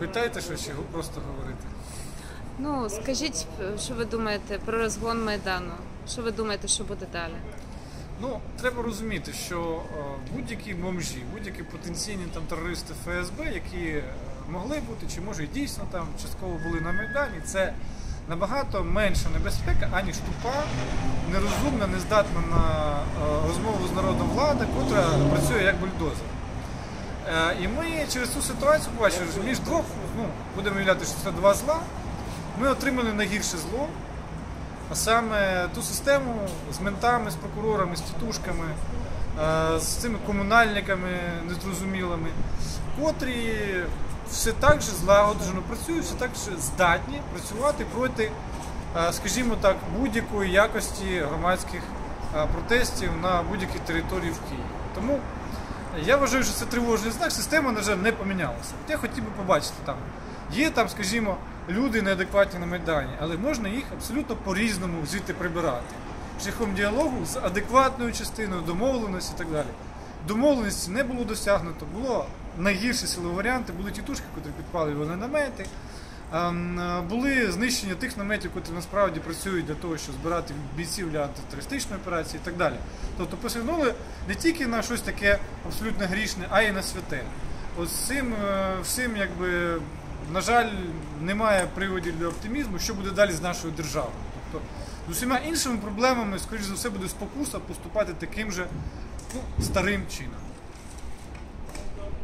Питаєте що чи просто говорити? Ну скажіть, що ви думаєте про розгон майдану? Що ви думаєте, що буде далі? Ну, треба розуміти, що е, будь-які бомжі, будь-які потенційні там терористи ФСБ, які е, могли бути, чи може і дійсно там частково були на Майдані, це набагато менша небезпека, аніж тупа, нерозумна, нездатна на е, розмову з народом влада, котра працює як бульдозер. Е, І ми через цю ситуацію побачили, що між двох, ну, будемо уявляти, що це два зла, ми отримали найгірше зло, а саме ту систему з ментами, з прокурорами, з тітушками, е, з цими комунальниками незрозумілими, котрі все так же злагоджено працюють, все так же здатні працювати проти, е, скажімо так, будь-якої якості громадських протестів на будь-якій території в Києві. Тому я вважаю, що це тривожний знак. Система, на жаль, не помінялася. От я хотів би побачити там. Є там, скажімо, люди неадекватні на Майдані, але можна їх абсолютно по-різному звідти прибирати. Шляхом діалогу з адекватною частиною, домовленості і так далі. Домовленості не було досягнуто, було найгірші силові варіанти, були тітушки, які підпалювали намети. Ем, е, Були знищення тих наметів, які насправді працюють для того, щоб збирати бійців для антитерористичної операції і так далі. Тобто посягнули не тільки на щось таке абсолютно грішне, а й на святе. От цим е, всім, якби, на жаль, немає приводів для оптимізму, що буде далі з нашою державою. Тобто, з усіма іншими проблемами, скоріш за все, буде спокуса поступати таким же ну, старим чином.